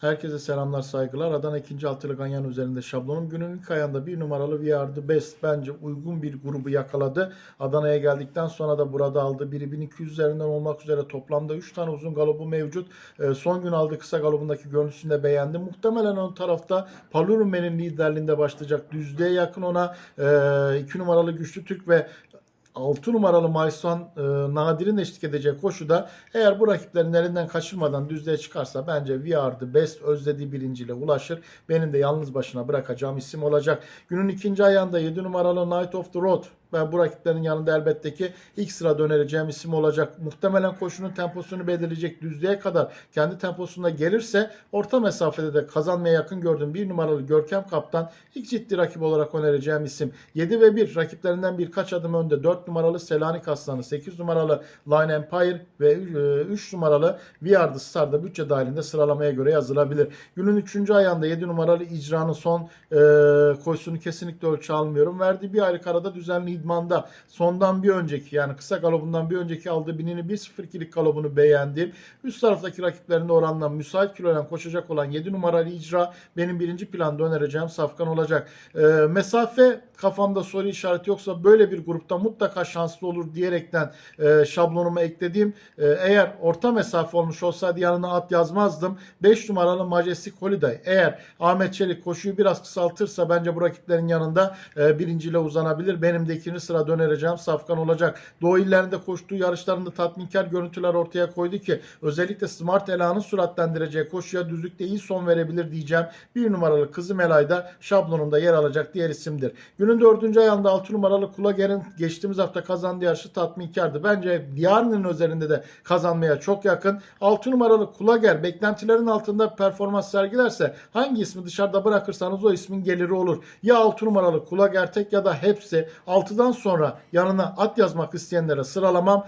Herkese selamlar saygılar. Adana 2. altılı ganyan üzerinde şablonum. Günün ilk ayında bir numaralı VR The Best bence uygun bir grubu yakaladı. Adana'ya geldikten sonra da burada aldı. Biri 1200 üzerinden olmak üzere toplamda 3 tane uzun galobu mevcut. Ee, son gün aldığı kısa galobundaki görüntüsünü de beğendim. Muhtemelen ön tarafta Palurumen'in liderliğinde başlayacak. Düzlüğe yakın ona 2 numaralı Güçlü Türk ve 6 numaralı Maysan e, Nadir'in eşlik edeceği koşuda eğer bu rakiplerin elinden kaçırmadan düzlüğe çıkarsa bence The Best özlediği birinciyle ulaşır. Benim de yalnız başına bırakacağım isim olacak. Günün ikinci ayağında 7 numaralı Night of the Road ve bu rakiplerin yanında elbette ki ilk sırada önereceğim isim olacak. Muhtemelen koşunun temposunu belirleyecek düzlüğe kadar kendi temposunda gelirse orta mesafede de kazanmaya yakın gördüğüm bir numaralı Görkem Kaptan ilk ciddi rakip olarak önereceğim isim. 7 ve 1 rakiplerinden birkaç adım önde 4 numaralı Selanik Aslanı, 8 numaralı Line Empire ve 3 numaralı VR The Star'da bütçe dahilinde sıralamaya göre yazılabilir. Günün 3. ayağında 7 numaralı icranın son e, koşusunu kesinlikle ölçü almıyorum. Verdiği bir aylık arada düzenli idmanda sondan bir önceki yani kısa galobundan bir önceki aldığı binini 1.02'lik galobunu beğendim. Üst taraftaki rakiplerinde oranla müsait kiloyla koşacak olan 7 numaralı icra benim birinci planda önereceğim safkan olacak. E, mesafe kafamda soru işareti yoksa böyle bir grupta mutlaka şanslı olur diyerekten e, şablonuma eklediğim e, eğer orta mesafe olmuş olsaydı yanına at yazmazdım. 5 numaralı Majestic Holiday eğer Ahmet Çelik koşuyu biraz kısaltırsa bence bu rakiplerin yanında e, birinciyle uzanabilir. Benim de ikinci sıra önereceğim safkan olacak. Doğu illerinde koştuğu yarışlarında tatminkar görüntüler ortaya koydu ki özellikle Smart Ela'nın süratlendireceği koşuya düzlükte iyi son verebilir diyeceğim. Bir numaralı Kızım Elay'da şablonunda yer alacak diğer isimdir. Günün dördüncü ayağında 6 numaralı Kulager'in geçtiğimiz hafta kazandığı yarışı tatminkardı. Bence Diğerinin üzerinde de kazanmaya çok yakın. 6 numaralı Kulager beklentilerin altında performans sergilerse hangi ismi dışarıda bırakırsanız o ismin geliri olur. Ya 6 numaralı Kulager tek ya da hepsi 6'dan sonra yanına at yazmak isteyenlere sıralamam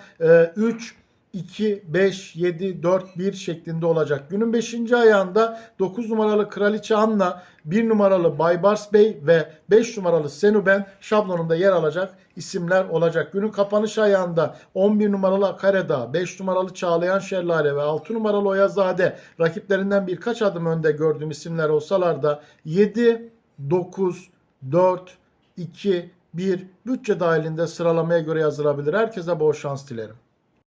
3 2, 5, 7, 4, 1 şeklinde olacak. Günün 5. ayağında 9 numaralı Kraliçe Anna, 1 numaralı Baybars Bey ve 5 numaralı Senuben şablonunda yer alacak isimler olacak. Günün kapanış ayağında 11 numaralı Akareda, 5 numaralı Çağlayan Şerlale ve 6 numaralı Oyazade rakiplerinden birkaç adım önde gördüğüm isimler olsalar da 7, 9, 4, 2, 1 bütçe dahilinde sıralamaya göre yazılabilir. Herkese bol şans dilerim.